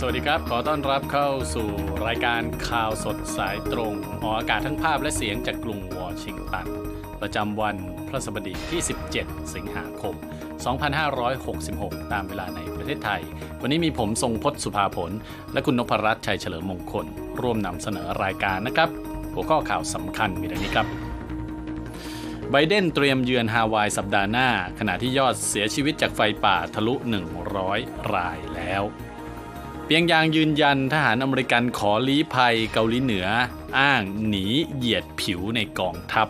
สวัสดีครับ ขอต้อนรับเข้าสู่รายการข่าวสดสายตรงออกอากาศทั้งภาพและเสียงจากกรุงวอชิงตัน ประจำวันพระสบดีที่ 17 สิงหาคม 2566 ตามเวลาในประเทศไทย วันนี้มีผมทรงพศสุภาผล และคุณนพรัตน์ชัยเฉลิมมงคล ร่วมนำเสนอรายการนะครับ หัวข้อข่าวสำคัญมีดังนี้ครับไบเดนเตรียมเยือนฮาวายสัปดาห์หน้า ขณะที่ยอดเสียชีวิตจากไฟป่าทะลุ 100 รายแล้ว เปียงยางยืนยันทหารอเมริกันขอลี้ภัยเกาหลีเหนือ อ้างหนีเหยียดผิวในกองทัพ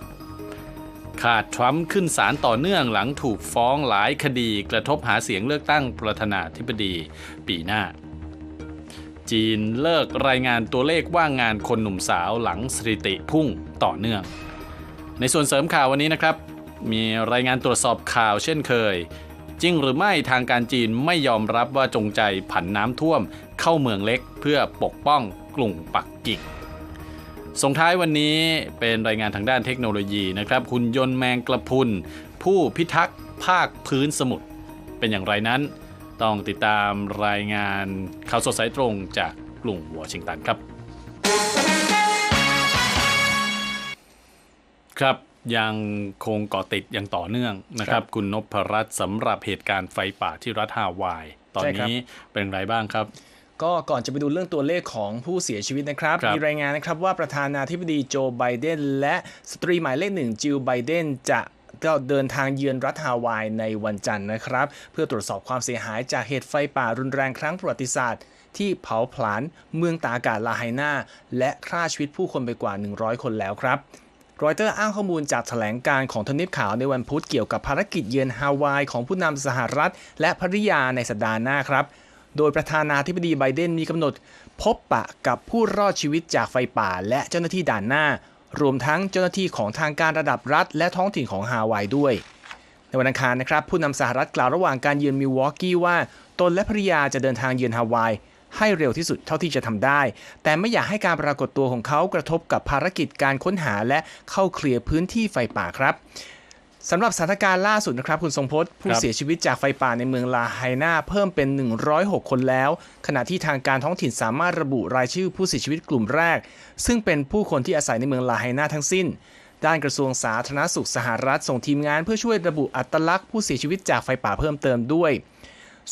ขาดทรัมป์ขึ้นศาลต่อเนื่องหลังถูกฟ้องหลายคดีกระทบหาเสียงเลือกตั้งประธานาธิบดีปีหน้า จีนเลิกรายงานตัวเลขว่างงานคนหนุ่มสาวหลังสถิติพุ่งต่อเนื่อง ในส่วนเสริมข่าววันนี้นะครับ มีรายงานตรวจสอบข่าวเช่นเคย จริงหรือไม่ทางการจีนไม่ยอมรับว่าจงใจผันน้ำท่วมเข้าเมืองเล็กเพื่อปกป้องกลุ่มปักกิ่งส่งท้ายวันนี้เป็นรายงานทางด้านเทคโนโลยีนะครับคุณยนต์แมงกระพุน ผู้พิทักษ์ภาคพื้นสมุทรเป็นอย่างไรนั้น ต้องติดตามรายงานข่าวสดสายตรงจากกรุงวอชิงตันครับ ครับ ยังคงเกาะติดอย่างต่อเนื่องนะครับ คุณนพรัตน์สำหรับเหตุการณ์ไฟป่าที่รัฐฮาวาย ตอนใช่ครับนี้เป็นไรบ้างครับก็ก่อนจะไปดูเรื่องตัวเลขของผู้เสียชีวิตนะครับครับมีรายงานนะครับว่าประธานาธิบดีโจไบเดนและสตรีหมายเลขหนึ่งจิลไบเดนจะก็เดินทางเยือนรัฐฮาวายในวันจันทร์นะครับ เพื่อตรวจสอบความเสียหายจากเหตุไฟป่ารุนแรงครั้งประวัติศาสตร์ ที่เผาผลาญเมืองตากอากาศลาไฮนาและฆ่าชีวิตผู้คนไปกว่า 100 คนแล้วครับ รอยเตอร์อ้างข้อมูลจากแถลงการของทนียบขาวในวันพุธเกี่ยวกับภารกิจเยือนฮาวายของผู้นำสหรัฐ และภริยาในสัปดาห์หน้าครับ โดยประธานาธิบดีไบเดนมีกำหนด พบปะกับผู้รอดชีวิตจากไฟป่า และเจ้าหน้าที่ด่านหน้า รวมทั้งเจ้าหน้าที่ของทางการระดับรัฐ และท้องถิ่นของฮาวายด้วย ในวันอังคารนะครับผู้นำสหรัฐกล่าวระหว่างการเยือนมิลวอกกี้ว่า ตนและภริยาจะเดินทางเยือนฮาวาย ให้เร็วที่สุดเท่าที่จะทำได้ แต่ไม่อยากให้การปรากฏตัวของเขากระทบกับภารกิจการค้นหาและเข้าเคลียร์พื้นที่ไฟป่าครับสำหรับสถานการณ์ล่าสุดนะครับ คุณทรงพจน์ผู้ครับเสียชีวิตจากไฟป่าในเมืองลาไฮนาเพิ่มเป็น 106 คนแล้ว ขณะที่ทางการท้องถิ่นสามารถระบุรายชื่อผู้เสียชีวิตกลุ่มแรก ซึ่งเป็นผู้คนที่อาศัยในเมืองลาไฮนาทั้งสิ้น ด้านกระทรวงสาธารณสุขสหรัฐส่งทีมงานเพื่อช่วยระบุอัตลักษณ์ผู้เสียชีวิตจากไฟป่าเพิ่มเติมด้วย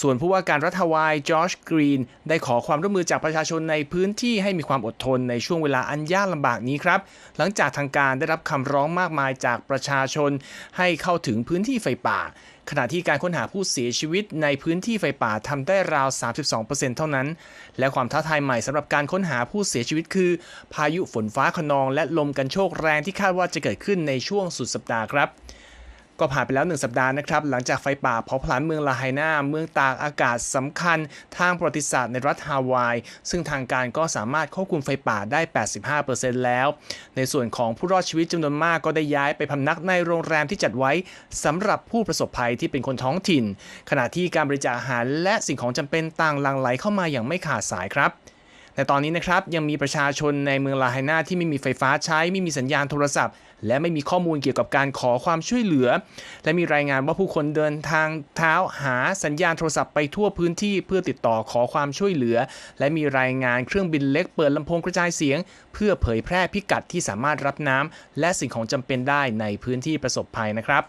ส่วนผู้ว่าการรัฐวายจอร์กรีน ได้ขอความร่วมมือจากประชาชนในพื้นที่ให้มีความอดทนในช่วงเวลาอันยากลำบากนี้ครับ หลังจากทางการได้รับคำร้องมากมายจากประชาชน ให้เข้าถึงพื้นที่ไฟป่า ขณะที่การค้นหาผู้เสียชีวิตในพื้นที่ไฟป่าทำได้ราว 32%เท่านั้น และความท้าทายใหม่สำหรับการค้นหาผู้เสียชีวิตคือ พายุฝนฟ้าขนองและลมกันโชกแรงที่คาดว่าจะเกิดขึ้นในช่วงสุดสัปดาห์ครับ ก็ผ่านไปแล้ว 1 สัปดาห์นะครับ หลังจากไฟป่าเผาผลาญเมืองลาไฮนาเมืองตากอากาศสำคัญทางประวัติศาสตร์ในรัฐฮาวาย ซึ่งทางการก็สามารถควบคุมไฟป่าได้ 85%แล้ว ในส่วนของผู้รอดชีวิตจำนวนมากก็ได้ย้ายไปพำนักในโรงแรมที่จัดไว้สำหรับผู้ประสบภัยที่เป็นคนท้องถิ่น ขณะที่การบริจาคอาหารและสิ่งของจำเป็นต่างหลั่งไหลเข้ามาอย่างไม่ขาดสายครับ แต่ตอนนี้นะครับยังมีประชาชนในเมืองลาไฮนาที่ไม่มีไฟฟ้าใช้ ไม่มีสัญญาณโทรศัพท์ และไม่มีข้อมูลเกี่ยวกับการขอความช่วยเหลือ และมีรายงานว่าผู้คนเดินทางเท้าหาสัญญาณโทรศัพท์ไปทั่วพื้นที่เพื่อติดต่อขอความช่วยเหลือ และมีรายงานเครื่องบินเล็กเปิดลำโพงกระจายเสียง เพื่อเผยแพร่พิกัดที่สามารถรับน้ำและสิ่งของจำเป็นได้ในพื้นที่ประสบภัยนะครับ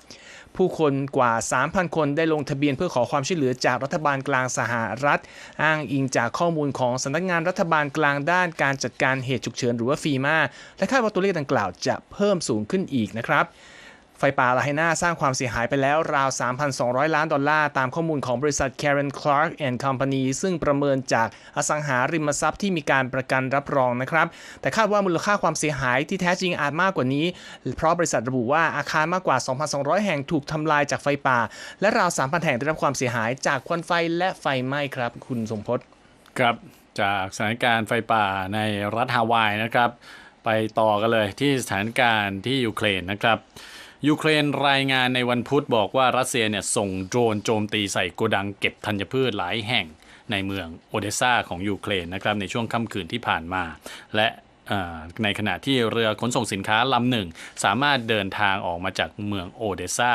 ผู้คนกว่า 3,000 คนได้ลงทะเบียนเพื่อขอความช่วยเหลือจากรัฐบาลกลางสหรัฐ อ้างอิงจากข้อมูลของสำนักงานรัฐบาลกลางด้านการจัดการเหตุฉุกเฉินหรือว่าฟีมาและคาดว่าตัวเลขดังกล่าวจะเพิ่มสูงขึ้นอีกนะครับ ไฟป่าลาไฮนาสร้างความเสียหายไปแล้วราว 3,200 ล้านดอลลาร์ตามข้อมูลของบริษัท Karen Clark and Company ซึ่งประเมินจากอสังหาริมทรัพย์ที่มีการประกันรับรองนะครับ แต่คาดว่ามูลค่าความเสียหายที่แท้จริงอาจมากกว่านี้ เพราะบริษัทระบุว่าอาคารมากกว่า 2,200 แห่งถูกทำลายจากไฟป่า และราว 3,000 แห่งได้รับความเสียหายจากควันไฟและไฟไหม้ครับ คุณสมพศครับจากสถานการณ์ไฟป่าในรัฐฮาวายนะครับ ไปต่อกันเลยที่สถานการณ์ที่ยูเครนนะครับ ยูเครนรายงานในวันพุธบอกว่ารัสเซียเนี่ยส่งโดรนโจมตีใส่โกดังเก็บธัญพืชหลายแห่งในเมืองโอเดซาของยูเครนนะครับในช่วงค่ำคืนที่ผ่านมา และในขณะที่เรือขนส่งสินค้าลำหนึ่ง สามารถเดินทางออกมาจากเมืองโอเดซา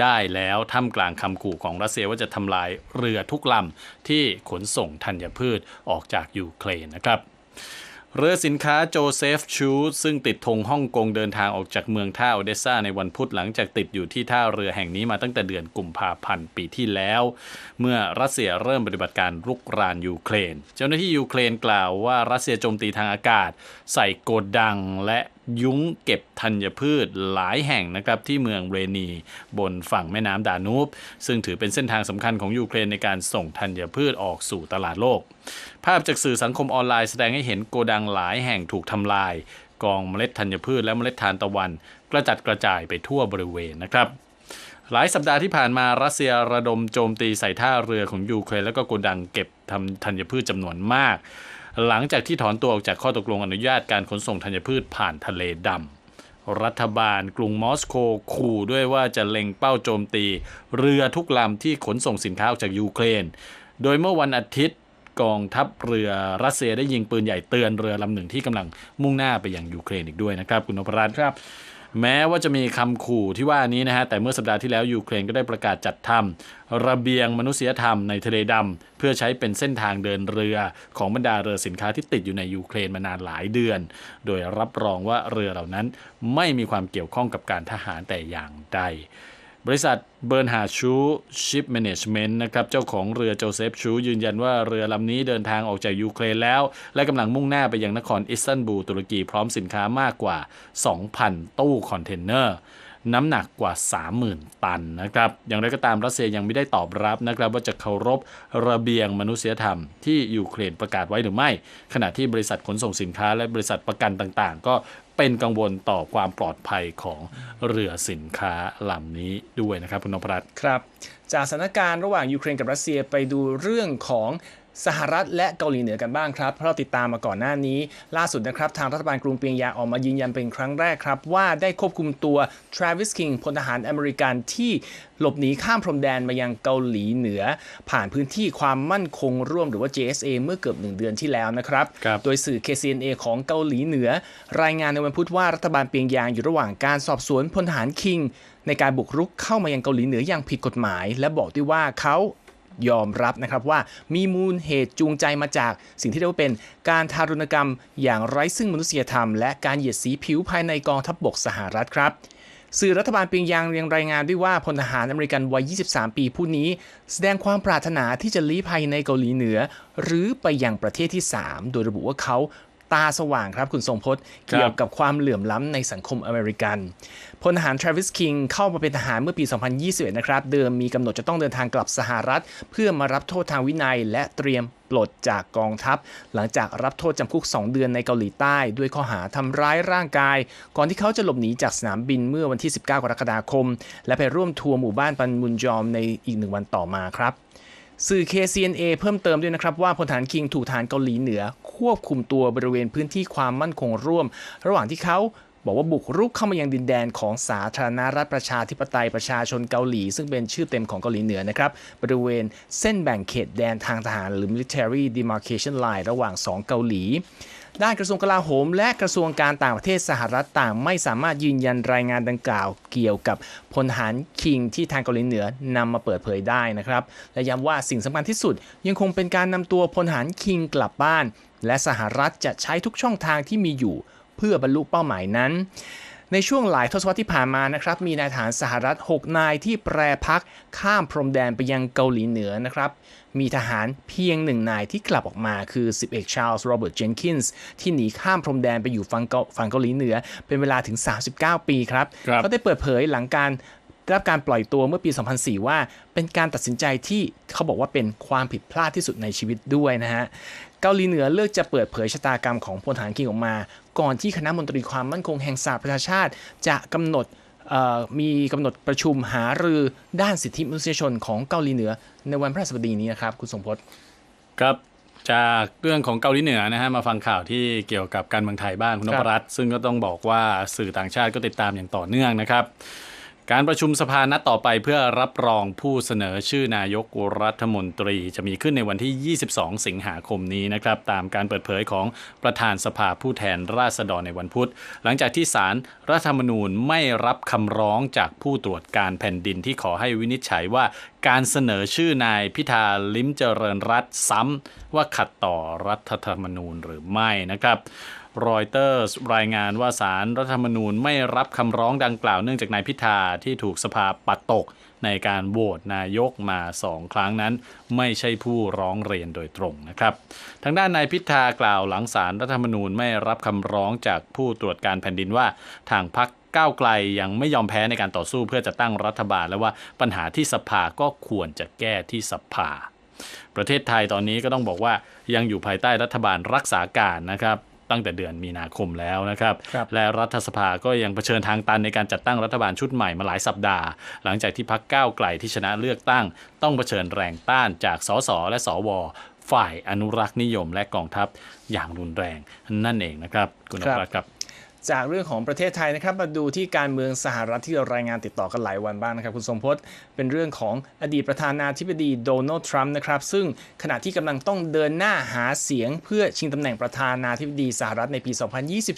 ได้แล้วท่ามกลางคำขู่ของรัสเซียว่าจะทำลายเรือทุกลำที่ขนส่งธัญพืชออกจากยูเครนนะครับ เรือสินค้าโจเซฟชูดซึ่งติดธงฮ่องกงเดินทางออกจากเมืองท่าอเดซ่าในวันพุธหลังจากติดอยู่ที่ท่าเรือแห่งนี้มาตั้งแต่เดือนกุมภาพันธ์ปีที่แล้ว เมื่อรัสเซียเริ่มปฏิบัติการรุกรานยูเครน เจ้าหน้าที่ยูเครนกล่าวว่ารัสเซียโจมตีทางอากาศ ใส่โกดังและยุ้งเก็บธัญพืชหลายแห่งนะครับที่เมืองเรนีบนฝั่งแม่น้ำดานูบซึ่งถือเป็นเส้นทางสำคัญของยูเครนในการส่งธัญพืชออกสู่ตลาดโลก ภาพจากสื่อสังคมออนไลน์แสดงให้เห็นโกดังหลายแห่งถูกทำลาย กองเมล็ดธัญพืชและเมล็ดทานตะวัน กระจัดกระจายไปทั่วบริเวณนะครับหลายสัปดาห์ที่ผ่านมารัสเซียระดมโจมตีใส่ท่าเรือของยูเครนและก็โกดังเก็บทำธัญพืชจำนวนมาก หลังจากที่ถอนตัวออกจากข้อตกลงอนุญาตการขนส่งธัญพืชผ่านทะเลดำรัฐบาลกรุงมอสโกขู่ด้วยว่าจะเล็งเป้าโจมตี เรือทุกลำที่ขนส่งสินค้าออกจากยูเครน โดยเมื่อวันอาทิตย์ กองทัพเรือรัสเซียได้ยิงปืนใหญ่เตือนเรือลำหนึ่งที่กำลังมุ่งหน้าไปยังยูเครนอีกด้วยนะครับคุณนพรัตน์ครับแม้ว่าจะมีคำขู่ที่ว่านี้นะฮะ แต่เมื่อสัปดาห์ที่แล้วยูเครนก็ได้ประกาศจัดทำระเบียงมนุษยธรรมในทะเลดำเพื่อใช้เป็นเส้นทางเดินเรือของบรรดาเรือสินค้าที่ติดอยู่ในยูเครนมานานหลายเดือน โดยรับรองว่าเรือเหล่านั้นไม่มีความเกี่ยวข้องกับการทหารแต่อย่างใด บริษัทเบิร์นฮาชูชิปแมネจเมนต์นะครับเจ้าของเรือโจเซฟชูยืนยันว่าเรือลำนี้เดินทางออกจากยูเครนแล้ว และกำลังมุ่งหน้าไปยังนครอิสตันบูลตุรกีพร้อมสินค้ามากกว่า 2,000 ตู้คอนเทนเนอร์น้ำหนักกว่า 30,000 ตันนะครับ อย่างไรก็ตามรัสเซียยังไม่ได้ตอบรับนะครับ ว่าจะเคารพระเบียงมนุษยธรรมที่ยูเครนประกาศไว้หรือไม่ ขณะที่บริษัทขนส่งสินค้าและบริษัทประกันต่างๆ ก็ เป็นกังวลต่อความปลอดภัยของเรือสินค้าลำนี้ด้วยนะครับคุณนพรัตน์ครับ จากสถานการณ์ระหว่างยูเครนกับรัสเซียไปดูเรื่องของ สหรัฐและเกาหลีเหนือกันบ้างครับเพราะเราติดตามมาก่อนหน้านี้ ล่าสุดนะครับทางรัฐบาลกรุงเปียงยางออกมายืนยันเป็นครั้งแรกครับ ว่าได้ควบคุมตัว Travis King พลทหารอเมริกันที่หลบหนีข้ามพรมแดนมายังเกาหลีเหนือ ผ่านพื้นที่ความมั่นคงร่วมหรือว่า JSA เมื่อเกือบหนึ่งเดือนที่แล้วนะครับครับโดยสื่อ KCNA ของเกาหลีเหนือ รายงานในวันพุธว่ารัฐบาลเปียงยางอยู่ระหว่างการสอบสวนพลทหารคิงในการบุกรุกเข้ามายังเกาหลีเหนืออย่างผิดกฎหมาย และบอกด้วยว่าเขา ยอมรับนะครับว่ามีมูลเหตุจูงใจมาจากสิ่งที่เรียกว่าเป็นการทารุณกรรมอย่างไร้ซึ่งมนุษยธรรม และการเหยียดสีผิวภายในกองทัพบบกสหรัฐครับสื่อรัฐบาลเปียงยางยังรายงานด้วยว่าพลทหารอเมริกันวัย 23 ปีผู้นี้ แสดงความปรารถนาที่จะลี้ภัยในเกาหลีเหนือ หรือไปอยังประเทศที่ 3 โดยระบุว่าเขา ตาสว่างครับคุณทรงพจน์ครับเกี่ยวกับความเหลื่อมล้ำในสังคมอเมริกันพลทหารทราวิสคิงเข้ามาเป็นทหารเมื่อปี 2021 นะครับ เดิมมีกำหนดจะต้องเดินทางกลับสหรัฐ เพื่อมารับโทษทางวินัย และเตรียมปลดจากกองทัพ หลังจากรับโทษจำคุก 2 เดือนในเกาหลีใต้ ด้วยข้อหาทำร้ายร่างกาย ก่อนที่เขาจะหลบหนีจากสนามบินเมื่อวันที่ 19 กรกฎาคม และไปร่วมทัวร์หมู่บ้านปันมุนจอมในอีกหนึ่งวันต่อมาครับ สื่อ KCNA เพิ่มเติมด้วยนะครับว่าพลทหารคิงถูกทหารเกาหลีเหนือ ควบคุมตัวบริเวณพื้นที่ความมั่นคงร่วม ระหว่างที่เขาบอกว่าบุกรุกเข้ามายังดินแดนของสาธารณรัฐประชาธิปไตยประชาชนเกาหลี ซึ่งเป็นชื่อเต็มของเกาหลีเหนือนะครับ บริเวณเส้นแบ่งเขตแดนทางทหารหรือ military demarcation line ระหว่าง 2 เกาหลี ด้านกระทรวงกลาโหม และกระทรวงการต่างประเทศสหรัฐต่าง ไม่สามารถยืนยันรายงานดังกล่าวเกี่ยวกับพลทหารคิงที่ทางเกาหลีเหนือนำมาเปิดเผยได้นะครับและย้ำว่าสิ่งสำคัญที่สุด ยังคงเป็นการนำตัวพลทหารคิงกลับบ้าน และสหรัฐจะใช้ทุกช่องทางที่มีอยู่ เพื่อบรรลุเป้าหมายนั้นในช่วงหลายทศวรรษที่ผ่านมานะครับ มีนายทหารสหรัฐ 6 นายที่แปรพักข้ามพรมแดนไปยังเกาหลีเหนือนะครับ มีทหารเพียงหนึ่งนายที่กลับออกมาคือ 10 เอกชาร์ลส์โรเบิร์ต เจนคินส์ ที่หนีข้ามพรมแดนไปอยู่ฝั่งเกาฝั่งเกาหลีเหนือ เป็นเวลาถึง 39 ปีครับครับก็ได้เปิดเผยหลังการได้รับการปล่อยตัวเมื่อปี 2004 ว่าเป็นการตัดสินใจที่เขาบอกว่าเป็นความผิดพลาดที่สุดในชีวิตด้วยนะฮะ เกาหลีเหนือเลือกจะเปิดเผยชะตากรรมของพลทหารคิงออกมา ก่อนที่คณะมนตรีความมั่นคงแห่งสหประชาชาติ จะกำหนดเอ่อ มีกำหนดประชุมหารือด้านสิทธิมนุษยชนของเกาหลีเหนือ ในวันพฤหัสบดีนี้นะครับ คุณสมพศครับจากเรื่องของเกาหลีเหนือนะฮะมาฟังข่าวที่เกี่ยวกับการเมืองไทยบ้างคุณนครัพบรัตน์ซึ่งก็ต้องบอกว่าสื่อต่างชาติก็ติดตามอย่างต่อเนื่องนะครับ การประชุมสภานัดต่อไปเพื่อรับรองผู้เสนอชื่อนายกรัฐมนตรีจะมีขึ้นในวันที่ 22 สิงหาคมนี้นะครับ ตามการเปิดเผยของประธานสภาผู้แทนราษฎรในวันพุธ หลังจากที่ศาลรรัฐธรรมนูญไม่รับคำร้องจากผู้ตรวจการแผ่นดินที่ขอให้วินิจฉัยว่าการเสนอชื่อนายพิธาลิ้มเจริญรัตซ้ำว่าขัดต่อรัฐธรรมนูญหรือไม่นะครับ รอยเตอร์สรายงานว่าสารรัฐธรรมนูญไม่รับคำร้องดังกล่าวเนื่องจากนายพิธาที่ถูกสภาปัดตกในการโหวตนายกมาสองครั้งนั้น ไม่ใช่ผู้ร้องเรียนโดยตรงนะครับ ทางด้านนายพิธากล่าวหลังสารรัฐธรรมนูญไม่รับคำร้องจากผู้ตรวจการแผ่นดินว่าทางพรรคก้าวไกลยังไม่ยอมแพ้ในการต่อสู้เพื่อจะตั้งรัฐบาล และว่าปัญหาที่สภาก็ควรจะแก้ที่สภา ประเทศไทยตอนนี้ก็ต้องบอกว่ายังอยู่ภายใต้รัฐบาลรักษาการนะครับ ตั้งแต่เดือนมีนาคมแล้วนะครับครับและรัฐสภาก็ยังเผชิญทางตันในการจัดตั้งรัฐบาลชุดใหม่มาหลายสัปดาห์ หลังจากที่พักก้าวไกลที่ชนะเลือกตั้ง ต้องเผชิญแรงต้านจากสสและสวฝ่ายอนุรักษ์นิยมและกองทัพอย่างรุนแรงนั่นเองนะครับ คุณนครับภัสครับ จากเรื่องของประเทศไทยนะครับ มาดูที่การเมืองสหรัฐที่เรารายงานติดต่อกันหลายวันบ้างนะครับ คุณทรงพจน์เป็นเรื่องของอดีตประธานาธิบดีโดนัลด์ทรัมป์นะครับ ซึ่งขณะที่กำลังต้องเดินหน้าหาเสียง เพื่อชิงตำแหน่งประธานาธิบดีสหรัฐในปี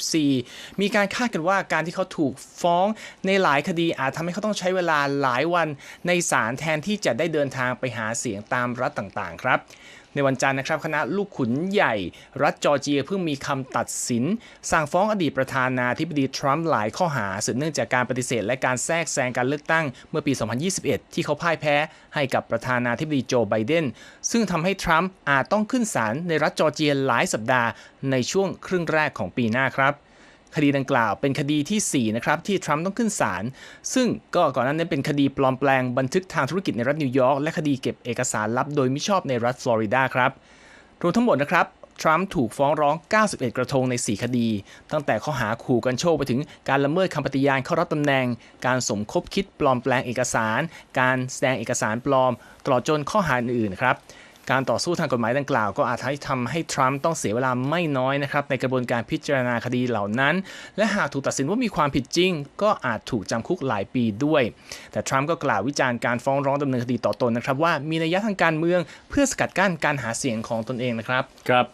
2024 มีการคาดกันว่าการที่เขาถูกฟ้องในหลายคดีอาจทำให้เขาต้องใช้เวลาหลายวันในศาลแทนที่จะได้เดินทางไปหาเสียงตามรัฐต่างๆ ครับ ในวันจันทร์นะครับคณะลูกขุนใหญ่ รัฐจอร์เจียเพิ่งมีคำตัดสิน สั่งฟ้องอดีตประธานาธิบดีทรัมป์หลายข้อหาสืบเนื่องจากการปฏิเสธ และการแทรกแซงการเลือกตั้งเมื่อปี 2021 ที่เขาพ่ายแพ้ให้กับประธานาธิบดีโจไบเดนซึ่งทำให้ทรัมป์อาจต้องขึ้นศาลในรัฐจอร์เจียหลายสัปดาห์ในช่วงครึ่งแรกของปีหน้าครับ คดีดังกล่าวเป็นคดีที่ 4 นะครับ ที่ทรัมป์ต้องขึ้นศาลซึ่งก็ก่อนหน้านั้นเป็นคดีปลอมแปลงบันทึกทางธุรกิจในรัฐนิวยอร์กและคดีเก็บเอกสารลับโดยมิชอบในรัฐฟลอริดาครับรวมทั้งหมดนะครับทรัมป์ถูกฟ้องร้อง 91 กระทงใน 4 คดี ตั้งแต่ข้อหาขู่กันโชคไปถึงการละเมิดคำปฏิญาณเข้ารับตำแหน่ง การสมคบคิดปลอมแปลงเอกสาร การแสดงเอกสารปลอม ตลอดจนข้อหาอื่นๆครับ การต่อสู้ทางกฎหมายดังกล่าว ก็อาจทำให้ทรัมป์ต้องเสียเวลาไม่น้อยนะครับในกระบวนการพิจารณาคดีเหล่านั้น และหากถูกตัดสินว่ามีความผิดจริง ก็อาจถูกจำคุกหลายปีด้วย แต่ทรัมป์ก็กล่าววิจารณ์การฟ้องร้องดำเนินคดีต่อตนนะครับว่ามีนัยยะทางการเมืองเพื่อสกัดกั้นการหาเสียงของตนเองนะครับครับ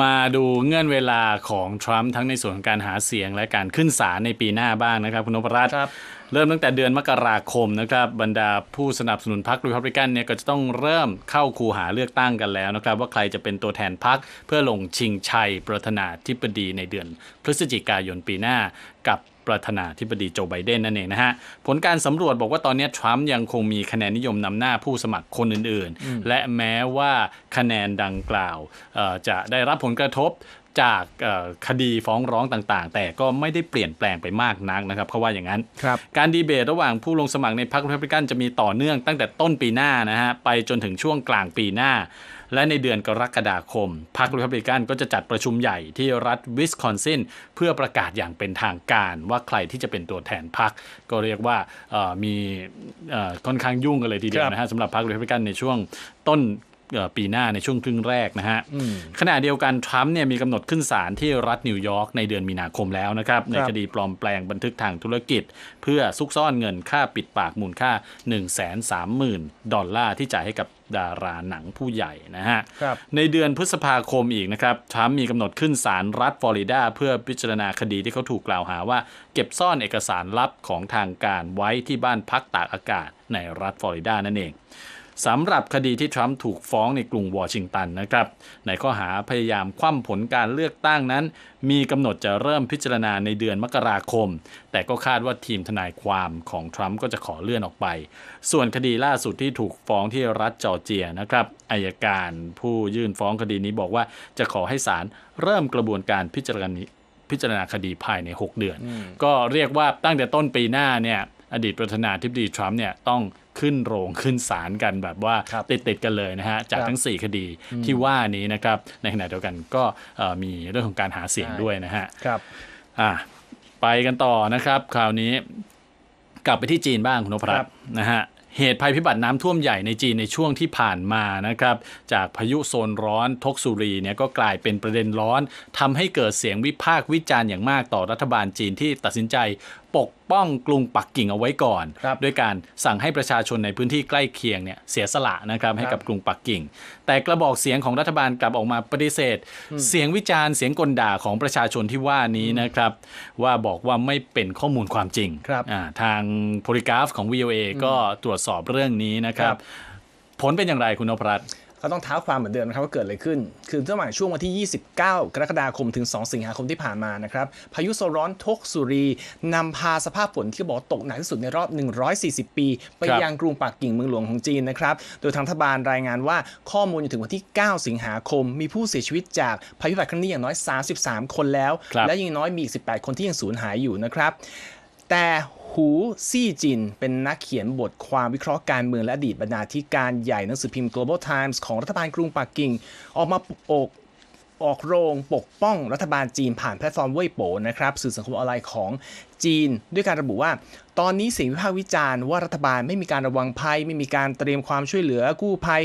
มาดูเงื่อนเวลาของทรัมป์ทั้งในส่วนของการหาเสียงและการขึ้นศาลในปีหน้าบ้างนะครับคุณนพรัตน์ครับ เริ่มตั้งแต่เดือนมกราคมนะครับบรรดาผู้สนับสนุนพรรครีพับลิกันเนี่ยก็จะต้องเริ่มเข้าคูหาเลือกตั้งกันแล้วนะครับ ว่าใครจะเป็นตัวแทนพรรคเพื่อลงชิงชัยประธานาธิบดีในเดือนพฤศจิกายนปีหน้ากับประธานาธิบดีโจไบเดนนั่นเองนะฮะ ผลการสำรวจบอกว่าตอนนี้ทรัมป์ยังคงมีคะแนนนิยมนำหน้าผู้สมัครคนอื่น ๆ และแม้ว่าคะแนนดังกล่าวจะได้รับผลกระทบ จากเอ่อคดีฟ้องร้องต่างๆ แต่ก็ไม่ได้เปลี่ยนแปลงไปมากนักนะครับเขาว่าอย่างนั้นครับการดีเบตระหว่างผู้ลงสมัครในพรรครีพับลิกันจะมีต่อเนื่องตั้งแต่ต้นปีหน้านะฮะไปจนถึงช่วงกลางปีหน้า และในเดือนกรกฎาคมพรรครีพับลิกันก็จะจัดประชุมใหญ่ที่รัฐวิสคอนซินเพื่อประกาศอย่างเป็นทางการว่าใครที่จะเป็นตัวแทนพรรคก็เรียกว่าเอ่อมีเอ่อค่อนข้างยุ่งกันเลยทีเดียวนะฮะสำหรับพรรครีพับลิกันในช่วงต้นเอ่อ ปีหน้าในช่วงครึ่งแรกนะฮะขณะเดียวกันทรัมป์เนี่ยมีกำหนดขึ้นศาลที่รัฐนิวยอร์กในเดือนมีนาคมแล้วนะครับในคดีปลอมแปลงบันทึกทางธุรกิจ เพื่อซุกซ่อนเงินค่าปิดปากมูลค่า 1 3 0 0 0 0 ดอลลาร์ที่จ่ายให้กับดาราหนังผู้ใหญ่นะฮะครับในเดือนพฤษภาคมอีกนะครับทรัมป์มีกำหนดขึ้นศาลรัฐฟลอริดา เพื่อพิจารณาคดีที่เขาถูกกล่าวหาว่า เก็บซ่อนเอกสารลับของทางการไว้ที่บ้านพักตากอากาศในรัฐฟลอริดานั่นเอง สำหรับคดีที่ทรัมป์ถูกฟ้องในกรุงวอชิงตันนะครับ ในข้อหาพยายามคว่ำผลการเลือกตั้งนั้น มีกำหนดจะเริ่มพิจารณาในเดือนมกราคม แต่ก็คาดว่าทีมทนายความของทรัมป์ก็จะขอเลื่อนออกไป ส่วนคดีล่าสุดที่ถูกฟ้องที่รัฐจอร์เจียนะครับอายการผู้ยื่นฟ้องคดีนี้บอกว่าจะขอให้ศาลเริ่มกระบวนการพิจารณาพิจารณาคดีภายใน 6 เดือน ก็เรียกว่าตั้งแต่ต้นปีหน้าเนี่ย อดีตประธานาธิบดีทรัมป์เนี่ยต้องขึ้นโรงขึ้นศาลกันแบบว่าครับติดติดๆกันเลยนะฮะ จากครับทั้ง 4 คดีที่ว่านี้นะครับ ในขณะเดียวกันก็เอ่อมีเรื่องของการหาเสียงใช่ด้วยนะฮะครับอะไปกันต่อนะครับ คราวนี้กลับไปที่จีนบ้างคุณนพรัครัตบน์นะฮะเหตุภัยพิบัติน้ำท่วมใหญ่ในจีนในช่วงที่ผ่านมานะครับ จากพายุโซนร้อนทกสุรีเนี่ยก็กลายเป็นประเด็นร้อนทำให้เกิดเสียงวิพากษ์วิจารณ์อย่างมากต่อรัฐบาลจีนที่ตัดสินใจ ปกป้องกรุงปักกิ่งเอาไว้ก่อนครับด้วยการสั่งให้ประชาชนในพื้นที่ใกล้เคียงเนี่ยเสียสละนะครับให้กับกรุงปักกิ่ง แต่กระบอกเสียงของรัฐบาลกลับออกมาปฏิเสธ เสียงวิจารณ์เสียงกลด่าของประชาชนที่ว่านี้นะครับว่าบอกว่าไม่เป็นข้อมูลความจริงครับอ่าทางโพลิกราฟของ VOA ก็ตรวจสอบเรื่องนี้นะครัครับบผลเป็นอย่างไรคุณนพรัตน์ ก็ต้องเท้าความเหมือนเดิมนะครับว่าเกิดอะไรขึ้น คือระหว่างช่วงวันที่ 29 กรกฎาคมถึง 2 สิงหาคมที่ผ่านมานะครับ พายุโซนร้อนทกสุรีนำพาสภาพฝนที่บอกว่าตกหนักที่สุดในรอบ 140 ปี ไปครับยังกรุงปักกิ่งเมืองหลวงของจีนนะครับ โดยทางรัฐบาลรายงานว่าข้อมูลจนถึงวันที่ 9 สิงหาคม มีผู้เสียชีวิตจากพายุแบบครั้งนี้อย่างน้อย 33 คนแล้วครับและยังน้อยมีอีก 18 คนที่ยังสูญหายอยู่นะครับแต่ หูซี่จิน เป็นนักเขียนบทความวิเคราะห์การเมืองและอดีตบรรณาธิการใหญ่หนังสือพิมพ์ Global Times ของรัฐบาลกรุงปักกิ่ง ออกมาปกออกโรงปกป้องรัฐบาลจีนผ่านแพลตฟอร์มเว่ยโปนะครับสื่อสังคมออนไลน์ของจีน ด้วยการระบุว่า ตอนนี้เสียงวิพากษ์วิจารณ์ว่ารัฐบาลไม่มีการระวังภัย ไม่มีการเตรียมความช่วยเหลือกู้ภัย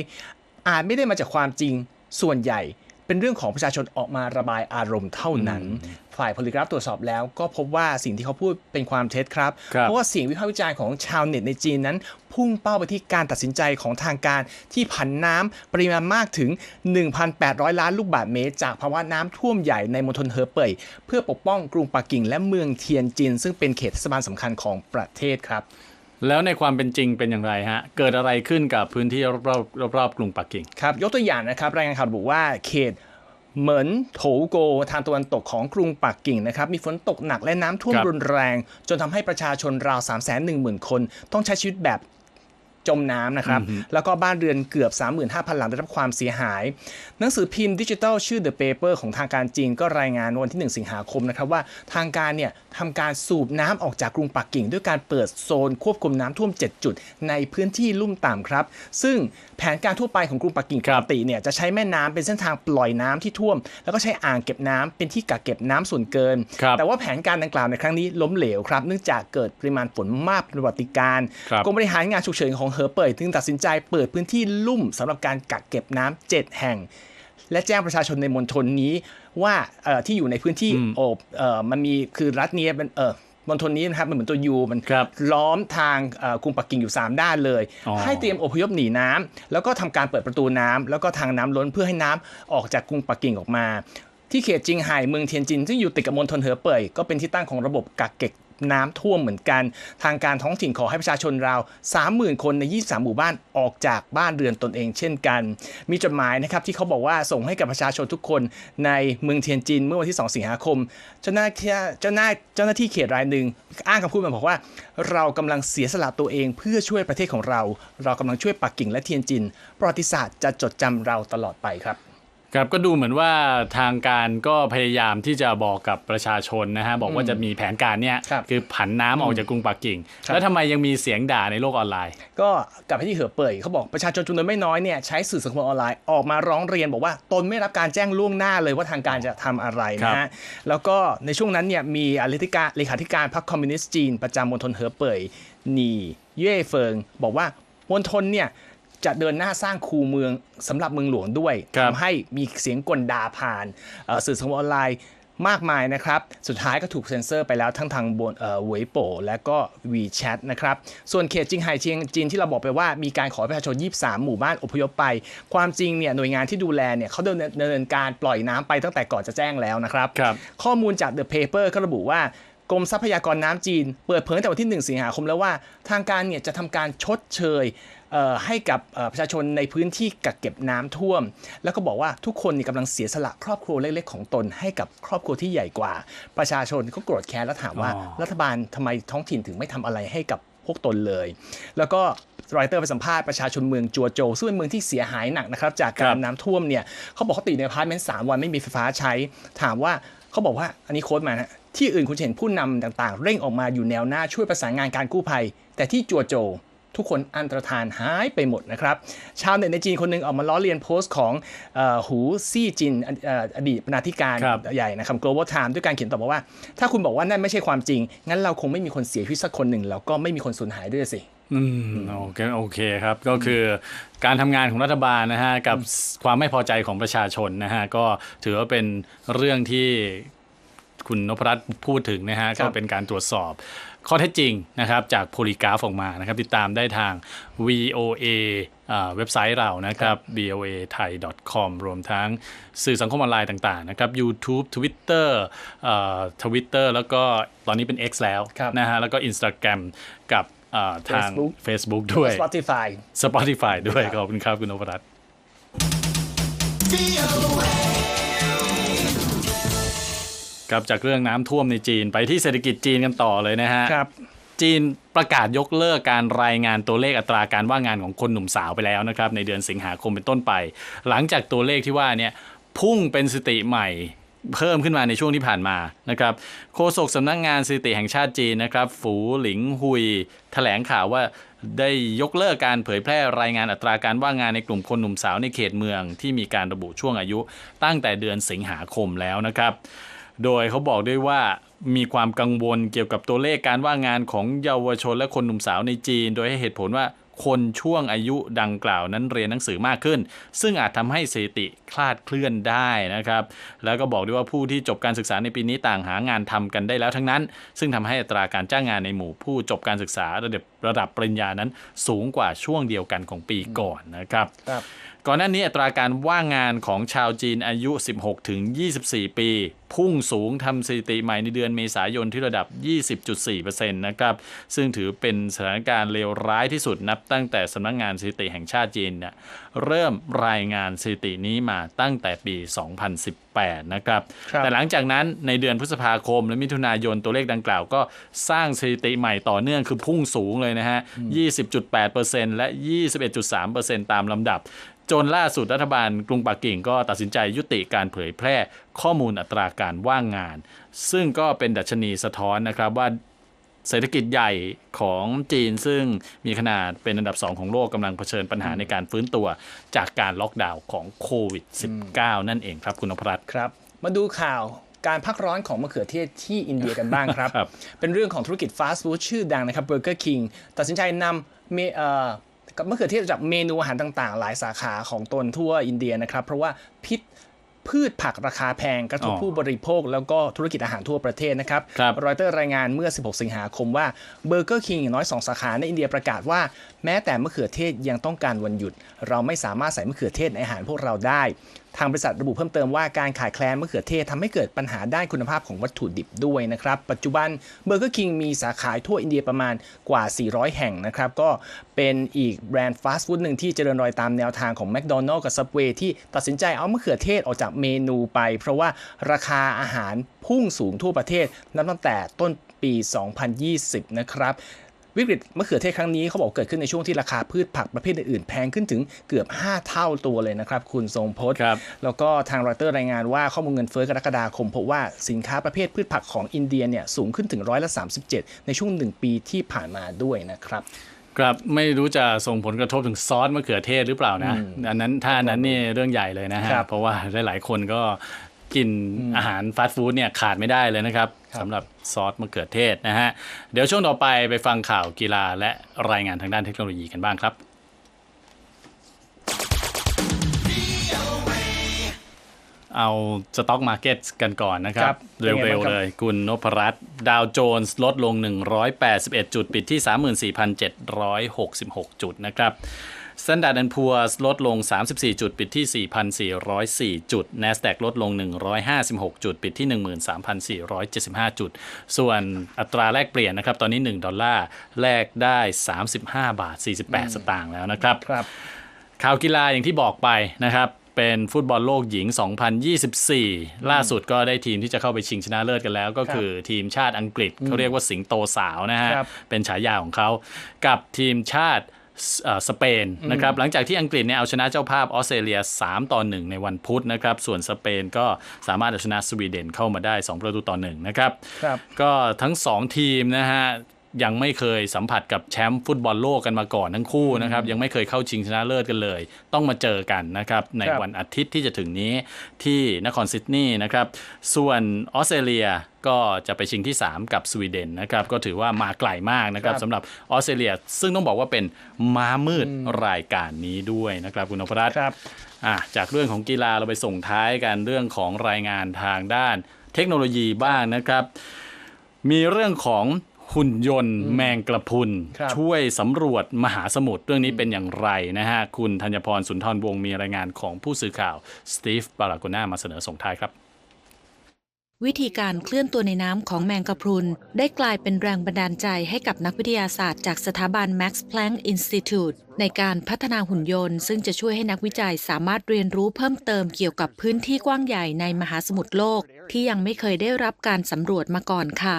อาจไม่ได้มาจากความจริงส่วนใหญ่ เป็นเรื่องของประชาชนออกมาระบายอารมณ์เท่านั้น ฝ่ายโพลิกราฟตรวจสอบแล้ว ก็พบว่าสิ่งที่เขาพูดเป็นความเท็จครับครับ เพราะว่าเสียงวิพากษ์วิจารณ์ของชาวเน็ตในจีนนั้น พุ่งเป้าไปที่การตัดสินใจของทางการที่ผันน้ำปริมาณมากถึง 1,800 ล้านลูกบาศก์เมตร จากภาวะน้ำท่วมใหญ่ในมณฑลเฮอเป่ยเพื่อปกป้องกรุงปักกิ่งและเมืองเทียนจิน ซึ่งเป็นเขตเทศบาลสำคัญของประเทศครับ แล้วในความเป็นจริงเป็นอย่างไรฮะ เกิดอะไรขึ้นกับพื้นที่รอบๆรอบๆกรุงปักกิ่ง ครับ ยกตัวอย่างนะครับ รายงานข่าวระบุว่าเขตเหมินโถโกทางตะวันตกของกรุงปักกิ่งนะครับ มีฝนตกหนักและน้ำท่วมครับรุนแรง จนทำให้ประชาชนราว 3 1 0 0 0 0 คน ต้องใช้ชีวิตแบบ จมน้ำนะครับ แล้วก็บ้านเรือนเกือบ 35,000 หลังได้รับความเสียหาย หนังสือพิมพ์ดิจิทัลชื่อ The Paper ของทางการจีนก็รายงานวันที่ 1 สิงหาคมนะครับว่าทางการเนี่ยทำการสูบน้ำออกจากกรุงปักกิ่ง ด้วยการเปิดโซนควบคุมน้ำท่วม 7 จุด ในพื้นที่ลุ่มต่ำครับ ซึ่งแผนการทั่วไปของกรุงปักกิ่งคปรักบติเนี่ยจะใช้แม่น้ำเป็นเส้นทางปล่อยน้ำที่ท่วม แล้วก็ใช้อ่างเก็บน้ำเป็นที่กักเก็บน้ำส่วนเกินครับแต่ว่าแผนการดังกล่าวในครั้งนี้ล้มเหลวครับ เนื่องจากเกิดปริมาณฝนมากเป็นประวัติการณ์ครับกรมบริหารงานฉุกเฉินของเฮอเป่ยจึงตัดสินใจเปิดพื้นที่ลุ่มสำหรับการกักเก็บน้ำเจ็ดแห่ง และแจ้งประชาชนในมณฑลนี้ว่าเอ่อที่อยู่ในพื้นที่อืมโอบเอ่อมันมีคือรัฐเนี้ยเป็นเออมณฑลนี้นะครับมันเหมือนตัวยูมันครับล้อมทางเอ่อกรุงปักกิ่งอยู่ 3 ด้านเลยอ๋อให้เตรียมอพยพหนีน้ำแล้วก็ทำการเปิดประตูน้ำแล้วก็ทางน้ำล้นเพื่อให้น้ำออกจากกรุงปักกิ่งออกมา ที่เขตจิงไห่เมืองเทียนจินซึ่งอยู่ติดกับมณฑลเหอเป่ยก็เป็นที่ตั้งของระบบกักเก็บ น้ำท่วมเหมือนกัน ทางการท้องถิ่นขอให้ประชาชนราว 30,000 คนใน 23 หมู่บ้านออกจากบ้านเรือนตนเองเช่นกัน มีจดหมายนะครับที่เขาบอกว่าส่งให้กับประชาชนทุกคนในเมืองเทียนจินเมื่อวันที่ 2 สิงหาคม เจ้าหน้าที่เจ้าหน้าเจ้าหน้าที่เขตรายหนึ่งอ้างคำพูดมาบอกว่า เรากำลังเสียสละตัวเองเพื่อช่วยประเทศของเรา เรากำลังช่วยปักกิ่งและเทียนจิน ประวัติศาสตร์จะจดจำเราตลอดไปครับ ครับก็ดูเหมือนว่าทางการก็พยายามที่จะบอกกับประชาชนนะฮะบอกว่าจะมีแผนการเนี่ยครับคือผันน้ำออกจากกรุงปักกิ่ง ครับ แล้วทำไมยังมีเสียงด่าในโลกออนไลน์ ก็กลับไปที่เหอเป่ยเขาบอกประชาชนจำนวนไม่น้อยเนี่ยใช้สื่อสังคมออนไลน์ออกมาร้องเรียนบอกว่าตนไม่รับการแจ้งล่วงหน้าเลยว่าทางการจะทำอะไรนะครัฮะบแล้วก็ในช่วงนั้นเนี่ยมีอธิการเลขาธิการพรรคคอมมิวนิสต์จีน ประจำมณฑลเหอเป่ยหนีเย่เฟิง บอกว่ามณฑลเนี่ย จะเดินหน้าสร้างคูเมืองสำหรับเมืองหลวงด้วยครับทำให้มีเสียงกลด่าผ่านเอ่อสื่อสังคมออนไลน์มากมายนะครับ สุดท้ายก็ถูกเซ็นเซอร์ไปแล้วทั้งทางบนเอ่อเวยโปและก็ WeChat นะครับ ส่วนเขตจิงไห่เชียงจีนที่เราบอกไปว่ามีการขอให้ประชาชน 23 หมู่บ้านอพยพไป ความจริงเนี่ยหน่วยงานที่ดูแลเนี่ยเขาดำเนินดำเนินการปล่อยน้ำไปตั้งแต่ก่อนจะแจ้งแล้วนะครับครับข้อมูลจาก The Paper ก็ระบุว่า กรมทรัพยากรน้ำจีน เปิดเผยตั้งแต่วันที่ 1 สิงหาคมแล้วว่า ทางการเนี่ยจะทำการชดเชยเอ่อให้กับเอ่อประชาชนในพื้นที่กักเก็บน้ำท่วม แล้วก็บอกว่าทุกคนนี่กำลังเสียสละครอบครัวเล็กๆของตนให้กับครอบครัวที่ใหญ่กว่า ประชาชนก็โกรธแค้นแล้วถามว่าอ๋อรัฐบาลทำไมท้องถิ่นถึงไม่ทำอะไรให้กับพวกตนเลย แล้วก็รอยเตอร์ไปสัมภาษณ์ประชาชนเมืองจัวโจวซึ่งเป็นเมืองที่เสียหายหนักนะครับจากการน้ำท่วมเนี่ยเขาบอกเขาติดในอพาร์ตเมนต์สามวันไม่มีไฟฟ้าใช้ ถามว่าเขาบอกว่าอันนี้โค้ดมานะ ที่อื่นคุณจะเห็นผู้นำต่างๆ เร่งออกมาอยู่แนวหน้าช่วยประสานงานการกู้ภัย แต่ที่จัวโจวทุกคนอันตรธานหายไปหมดนะครับ ชาวเน็ตในจีนคนหนึ่งออกมาล้อเลียนโพสต์ของเออหูซี่จินอเอ่ออดีตบรรณาธิการครับใหญ่นะครับ global time ด้วยการเขียนต่อมาว่า ถ้าคุณบอกว่านั่นไม่ใช่ความจริง งั้นเราคงไม่มีคนเสียชีวิตสักคนหนึ่งแล้วก็ไม่มีคนสูญหายด้วยสิอืมโอเคโอเคครับก็คือการทำงานของรัฐบาลนะฮะกับความไม่พอใจของประชาชนนะฮะก็ถือว่าเป็นเรื่องที่ คุณนพรัตน์พูดถึงนะฮะครัก็บเป็นการตรวจสอบข้อเท็จจริงนะครับจากโพลีกราฟออกมานะครับ ติดตามได้ทาง VOA อ่าเว็บไซต์เรานะครับ voa thai com รวมทั้งสื่อสังคมออนไลน์ต่าง ๆ นะครับ YouTube Twitter ทวิตเตอร์แล้วก็ตอนนี้เป็น X แล้วครับนะฮะแล้วก็ Instagram กับอ่าทาง Facebook Facebook ด้วย Spotify Spotify ด้วยครับขอบคุณครับคุณนพรัตน์ ครับจากเรื่องน้ำท่วมในจีนไปที่เศรษฐกิจจีนกันต่อเลยนะฮะครับจีนประกาศยกเลิกการรายงานตัวเลขอัตราการว่างงานของคนหนุ่มสาวไปแล้วนะครับ ในเดือนสิงหาคมเป็นต้นไป หลังจากตัวเลขที่ว่าเนี่ยพุ่งเป็นสถิติใหม่เพิ่มขึ้นมาในช่วงที่ผ่านมานะครับโฆษกสำนักงงานสถิติแห่งชาติจีนนะครับ ฝูหลิงหุยแถลงข่าวว่าได้ยกเลิกการเผยแพร่รายงานอัตราการว่างงานในกลุ่มคนหนุ่มสาวในเขตเมืองที่มีการระบุช่วงอายุตั้งแต่เดือนสิงหาคมแล้วนะครับ โดยเขาบอกด้วยว่ามีความกังวลเกี่ยวกับตัวเลขการว่างงานของเยาวชนและคนหนุ่มสาวในจีน โดยให้เหตุผลว่าคนช่วงอายุดังกล่าวนั้นเรียนหนังสือมากขึ้น ซึ่งอาจทำให้สถิติคลาดเคลื่อนได้นะครับ แล้วก็บอกด้วยว่าผู้ที่จบการศึกษาในปีนี้ต่างหางานทำกันได้แล้วทั้งนั้น ซึ่งทำให้อัตราการจ้างงานในหมู่ผู้จบการศึกษาระดับระดับปริญญานั้นสูงกว่าช่วงเดียวกันของปีก่อนนะครับครับ ก่อนหน้านี้อัตราการว่างงานของชาวจีนอายุ 16 ถึง 24 ปี พุ่งสูงทำสถิติใหม่ในเดือนเมษายนที่ระดับ 20.4%นะครับ ซึ่งถือเป็นสถานการณ์เลวร้ายที่สุดนับตั้งแต่สำนักงงานสถิติแห่งชาติจีนเนี่ยเริ่มรายงานสถิตินี้มาตั้งแต่ปี 2018 นะครับครับแต่หลังจากนั้นในเดือนพฤษภาคมและมิถุนายนตัวเลขดังกล่าวก็สร้างสถิติใหม่ต่อเนื่องคือพุ่งสูงเลยนะฮะ 20.8%และ 21.3%ตามลำดับ จนล่าสุดรัฐบาลกรุงปักกิ่งก็ตัดสินใจยุติการเผยแพร่ข้อมูลอัตราการว่างงาน ซึ่งก็เป็นดัชนีสะท้อนนะครับว่าเศรษฐกิจใหญ่ของจีนซึ่งมีขนาดเป็นอันดับ 2 ของโลกกำลังเผชิญปัญหาในการฟื้นตัวจากการล็อกดาวน์ของโควิด -19 นั่นเองครับคุณนพรัตน์ครับ มาดูข่าวการพักร้อนของมะเขือเทศที่อินเดียกันบ้างครับครับเป็นเรื่องของธุรกิจฟาสต์ฟู้ดชื่อดังนะครับเบอร์เกอร์คิงตัดสินใจนำเมเอ่อ กับมะเขือเทศจากเมนูอาหารต่างๆ หลายสาขาของตนทั่วอินเดียนะครับ เพราะว่าพิษพืชผักราคาแพงกระทบอ๋อผู้บริโภค แล้วก็ธุรกิจอาหารทั่วประเทศนะครับครับรอยเตอร์รายงานเมื่อ 16 สิงหาคมว่าเบอร์เกอร์คิงอย่างน้อย 2 สาขาในอินเดียประกาศว่าแม้แต่มะเขือเทศยังต้องการวันหยุด เราไม่สามารถใส่มะเขือเทศในอาหารพวกเราได้ ทางบริษัทระบุเพิ่มเติมว่าการขาดแคลนมะเขือเทศทำให้เกิดปัญหาด้านคุณภาพของวัตถุดิบด้วยนะครับ ปัจจุบันเบอร์เกอร์คิงมีสาขาทั่วอินเดียประมาณกว่า 400 แห่งนะครับ ก็เป็นอีกแบรนด์ฟาสต์ฟู้ดหนึ่งที่เจริญรอยตามแนวทางของ McDonald's กับ Subway ที่ตัดสินใจเอามะเขือเทศออกจากเมนูไป เพราะว่าราคาอาหารพุ่งสูงทั่วประเทศนับตั้งแต่ต้นปี 2020 นะครับ วิกฤตมะเขือเทศครั้งนี้เขาบอกเกิดขึ้นในช่วงที่ราคาพืชผักประเภทอื่นๆแพงขึ้นถึงเกือบ 5 เท่าตัวเลยนะครับ คุณทรงพจน์ครับแล้วก็ทางรอยเตอร์รายงานว่าข้อมูลเงินเฟ้อกรกฎาคมพบว่าสินค้าประเภทพืชผักของอินเดียเนี่ยสูงขึ้นถึงร้อยละ37 ในช่วง 1 ปีที่ผ่านมาด้วยนะครับครับไม่รู้จะส่งผลกระทบถึงซอสมะเขือเทศหรือเปล่านะ อันนั้นถ้าอันนั้นนี่เรื่องใหญ่เลยนะฮะครับเพราะว่าหลายๆคนก็ กินอาหารฟาสต์ฟู้ดเนี่ยขาดไม่ได้เลยนะครับครับสำหรับซอสมะเขือเทศนะฮะ เดี๋ยวช่วงต่อไปไปฟังข่าวกีฬาและรายงานทางด้านเทคโนโลยีกันบ้างครับเอาสต็อกมาร์เก็ตกันก่อนนะคครัรับบเป็นไงเร็วบ้างครับๆเลยคุณนพรัตน์ดาวโจนส์ลดลง 181 จุด ปิดที่ 34,766 จุดนะครับ Standard Poor's ลดลง 34 จุด ปิดที่ 4,404 จุด NASDAQ ลดลง 156 จุด ปิดที่ 13,475 จุด ส่วนอัตราแลกเปลี่ยนนะครับ ตอนนี้ 1 ดอลลาร์แลกได้ 35 บาท 48 สตางค์แล้วนะครับครับข่าวกีฬาอย่างที่บอกไปนะครับเป็นฟุตบอลโลกหญิง 2024 ล่าสุดก็ได้ทีมที่จะเข้าไปชิงชนะเลิศกันแล้ว ก็คือทีมชาติอังกฤษเขาเรียกว่าสิงโตสาวนะฮะครับเป็นฉายาของเขา กับทีมชาติ สเอ่อสเปนนะครับหลังจากที่อังกฤษเนี่ยเอาชนะเจ้าภาพออสเตรเลีย 3 ต่อ 1 ในวันพุธนะครับส่วนสเปนก็สามารถเอาชนะสวีเดนเข้ามาได้ 2 ประตูต่อ1นะครับครับก็ทั้ง 2 ทีมนะฮะ ยังไม่เคยสัมผัสกับแชมป์ฟุตบอลโลกกันมาก่อนทั้งคู่นะครับยังไม่เคยเข้าชิงชนะเลิศกันเลย ต้องมาเจอกันนะครับในครับวันอาทิตย์ที่จะถึงนี้ที่นครซิดนีย์นะครับส่วนออสเตรเลียก็จะไปชิงที่ 3 กับสวีเดนนะครับก็ถือว่ามาไกลมากนะครับครับสำหรับออสเตรเลีย ซึ่งต้องบอกว่าเป็นม้ามืดรายการนี้ด้วยนะครับคุณนพรัตน์ครับอะจากเรื่องของกีฬาเราไปส่งท้ายกันเรื่องของรายงานทางด้านเทคโนโลยีบ้างนะครับ มีเรื่องของ หุ่นยนต์แมงกระพรุนครับช่วยสำรวจมหาสมุทรเรื่องนี้เป็นอย่างไรนะฮะ คุณธัญพรสุนทรวงศ์มีรายงานของผู้สื่อข่าวสตีฟบาลาโกนามาเสนอส่งท้ายครับ วิธีการเคลื่อนตัวในน้ำของแมงกะพรุน ได้กลายเป็นแรงบันดาลใจให้กับนักวิทยาศาสตร์จากสถาบัน Max Planck Institute ในการพัฒนาหุ่นยนต์ ซึ่งจะช่วยให้นักวิจัยสามารถเรียนรู้เพิ่มเติมเกี่ยวกับพื้นที่กว้างใหญ่ในมหาสมุทรโลก ที่ยังไม่เคยได้รับการสำรวจมาก่อนค่ะ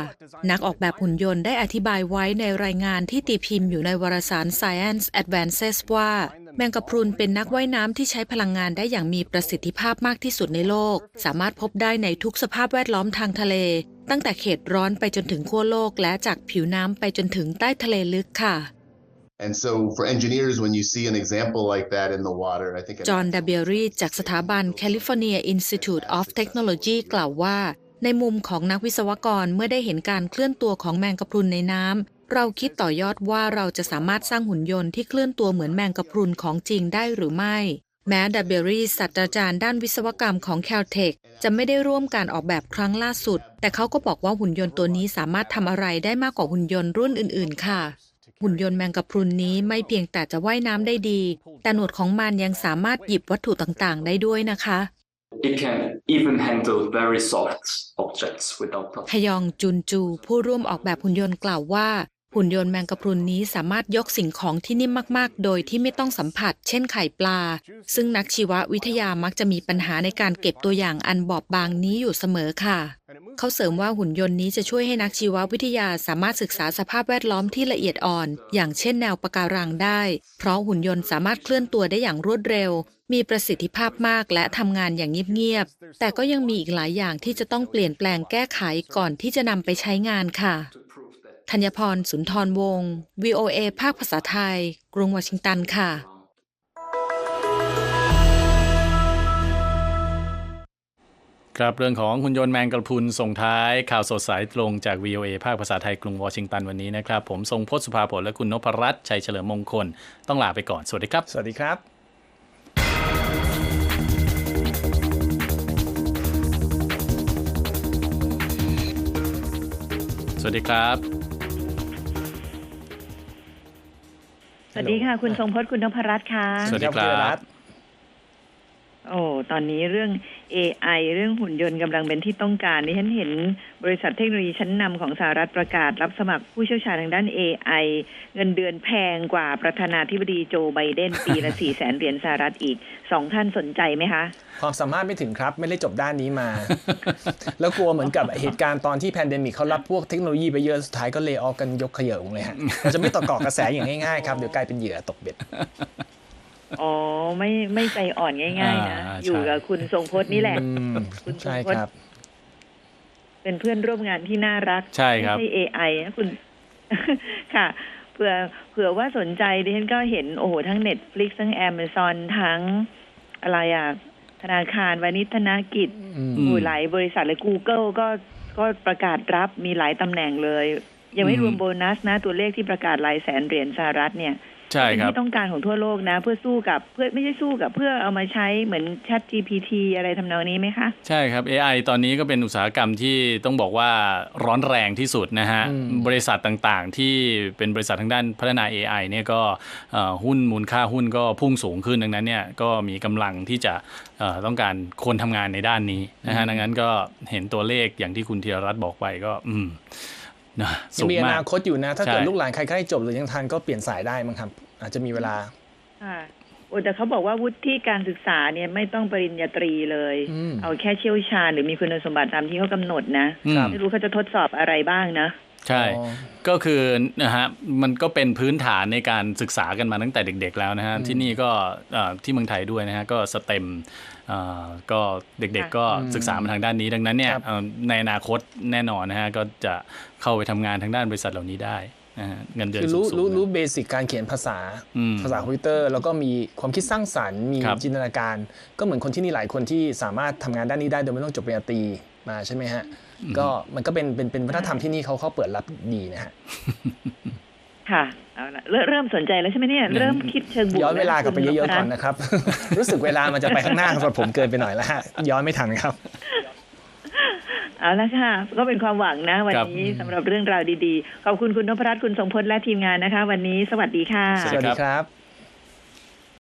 นักออกแบบหุ่นยนต์ได้อธิบายไว้ในรายงานที่ตีพิมพ์อยู่ในวารสาร Science Advances ว่าแมงกะพรุนเป็นนักว่ายน้ำที่ใช้พลังงานได้อย่างมีประสิทธิภาพมากที่สุดในโลก สามารถพบได้ในทุกสภาพแวดล้อมทางทะเล ตั้งแต่เขตร้อนไปจนถึงขั้วโลกและจากผิวน้ำไปจนถึงใต้ทะเลลึกค่ะ And so for engineers, when you see an example like that in the water, I think จอห์นดาเบียรีจากสถาบัน California Institute of Technology กล่าวว่า ในมุมของนักวิศวกรเมื่อได้เห็นการเคลื่อนตัวของแมงกะพรุนในน้ำ เราคิดต่อยอดว่าเราจะสามารถสร้างหุ่นยนต์ที่เคลื่อนตัวเหมือนแมงกะพรุนของจริงได้หรือไม่ แม้ดาเบียรีศาสตราจารย์ด้านวิศวกรรมของ Caltech จะไม่ได้ร่วมการออกแบบครั้งล่าสุด แต่เขาก็บอกว่าหุ่นยนต์ตัวนี้สามารถทำอะไรได้มากกว่าหุ่นยนต์รุ่นอื่น ๆ ค่ะ หุ่นยนต์แมงกะพรุนนี้ไม่เพียงแต่จะว่ายน้ำได้ดี แต่หนวดของมันยังสามารถหยิบวัตถุต่างๆ ได้ด้วยนะคะ It can even handle very soft objects without พ touching. ยองจุนจู ผู้ร่วมออกแบบหุ่นยนต์กล่าวว่า หุ่นยนต์แมงกะพรุนนี้สามารถยกสิ่งของที่นิ่มมากๆ โดยที่ไม่ต้องสัมผัส เช่นไข่ปลา ซึ่งนักชีววิทยามักจะมีปัญหาในการเก็บตัวอย่างอันบอบบางนี้อยู่เสมอค่ะ เขาเสริมว่าหุ่นยนต์นี้จะช่วยให้นักชีววิทยาสามารถศึกษาสภาพแวดล้อมที่ละเอียดอ่อน อย่างเช่นแนวปะการังได้ เพราะหุ่นยนต์สามารถเคลื่อนตัวได้อย่างรวดเร็ว มีประสิทธิภาพมากและทำงานอย่างเงียบๆ แต่ก็ยังมีอีกหลายอย่างที่จะต้องเปลี่ยนแปลงแก้ไขก่อนที่จะนำไปใช้งานค่ะ ธัญพรสุนทรวงศ์ VOA ภาคภาษาไทย กรุงวอชิงตันค่ะ ครับเรื่องของหุ่นยนต์แมงกระพรุนส่งท้ายข่าวสดสายตรงจาก VOA ภาคภาษาไทยกรุงวอชิงตันวันนี้นะครับ ผมทรงพจน์สุภาผลและคุณนพรัตน์ชัยเฉลิมมงคล ต้องลาไปก่อน สวัสดีครับ สวัสดีครับสวัสดีครับ วัสดีค่ะ คุณทรงพจน์คุณนพรัตน์ค่ะ สวัสดีคคุณรัธีรับตน์โอ้ตอนนี้เรื่อง AI เรื่องหุ่นยนต์กำลังเป็นที่ต้องการนี่ฉันเห็นบริษัทเทคโนโลยีชั้นนำของสหรัฐประกาศ รับสมัครผู้เชี่ยวชาญทางด้าน AI เงินเดือนแพงกว่าประธานาธิบดีโจไบเดนปีละสี่แสนเหรียญสหรัฐอีกสองท่านสนใจไหมคะ ความสามารถไม่ถึงครับ ไม่ได้จบด้านนี้มา แล้วกลัวเหมือนกับเหตุการณ์ตอนที่แพนเดมิกเขารับพวกเทคโนโลยีไปเยอะสุดท้ายก็เล y o อ f กันยกขยงเลยฮะเราจะไม่ต่อเกาะกระแสอย่างง่ายๆครับเดี๋ยวกลายเป็นเหยื่อตกเบ็ด อ๋อไม่ไม่ใจอ่อนง่ายๆนะอ่าใช่ อยู่กับคุณทรงพจน์นี่แหละ อืมคุณใช่ทรงพจน์ครับเป็นเพื่อนร่วมงานที่น่ารักใช่ครับ ไม่ใช่ AI นะคุณ ค่ะเผื่อเผื่อว่าสนใจดิฉันก็เห็นโอ้โหทั้ง Netflix ทั้ง Amazon ทั้งอะไรอะธนาคารวานิชธนกิจ อืมอืมโอ้ยหลายบริษัทเลย Google ก็ก็ประกาศรับมีหลายตำแหน่งเลย ยังไม่อืม รวมโบนัสนะ ตัวเลขที่ประกาศหลายแสนเหรียญสหรัฐเนี่ย ใช่เป็นครับที่ต้องการของทั่วโลกนะ เพื่อสู้กับเพื่อไม่ใช่สู้กับเพื่อเอามาใช้เหมือน Chat GPT อะไรทำนองนี้ไหมคะ ใช่ครับ AI ตอนนี้ก็เป็นอุตสาหกรรมที่ต้องบอกว่าร้อนแรงที่สุดนะฮะอืมบริษัทต่างๆ ที่เป็นบริษัททางด้านพัฒนา AI เนี่ยก็เอ่อหุ้นมูลค่าหุ้นก็พุ่งสูงขึ้นดังนั้นเนี่ยก็มีกำลังที่จะเอ่อต้องการคนทำงานในด้านนี้นะฮะดังนั้นก็เห็นตัวเลขอย่างที่คุณธีรรัตน์บอกไปก็อืม นะยัสูงงมีอมานาคตอยู่นะ ถ้าใช่เกิดลูกหลานใครใกล้จบหรือยังทันก็เปลี่ยนสายได้มั้งครับ อาจจะมีเวลาค่ะโอ้แต่เขาบอกว่าวุฒิการศึกษาเนี่ยไม่ต้องปริญญาตรีเลยอืมเอาแค่เชี่ยวชาญหรือมีคุณสมบัติตามที่เขากำหนดนะอืมไม่รู้เขาจะทดสอบอะไรบ้างนะใช่อ๋อก็คือนะฮะมันก็เป็นพื้นฐานในการศึกษากันมาตั้งแต่เด็ก ๆ แล้วนะฮะที่นี่ก็เอ่อที่เมืองไทยด้วยนะฮะก็สเต็มเอ่อ ก็เด็กๆก็อืมศึกษามาทางด้านนี้ดังนั้นเนี่ยครับเอ่อในอนาคตแน่นอนนะฮะก็จะเข้าไปทำงานทางด้านบริษัทเหล่านี้ได้นะฮะเงินเดือนคือสูรู้งรู้ๆรู้นะเบสิกการเขียนภาษาอืมภาษาคอมพิวเตอร์ แล้วก็มีความคิดสร้างสรรค์มีครับจินตนาการ ก็เหมือนคนที่นี่หลายคนที่สามารถทำงานด้านนี้ได้โดยไม่ต้องจบปริญญาตรีมาใช่ไหมฮะก็มันก็เป็นเป็นเป็นวัฒนธรรมที่นี่เขาเขาเปิดรับดีนะฮะค่ะ เอาละเริ่มเริ่มสนใจแล้วใช่ไหมเนี่ยเริ่มคิดเชิงบวกย้อนเวลากลับไปเยอะๆแวก่อนคุณนะครับ รู้สึกเวลามันจะไปข้างหน้าสำหรับผมเกินไปหน่อยแล้วฮะย้อนไม่ทันครับเอาละค่ะ ก็เป็นความหวังนะ วันครับนี้สำหรับเรื่องราวดีๆ ขอบคุณคุณนพรัตน์คุณทรงพจน์และทีมงานนะคะ วันนี้สวัสดีค่ะสสวัสดีวัสดีครับ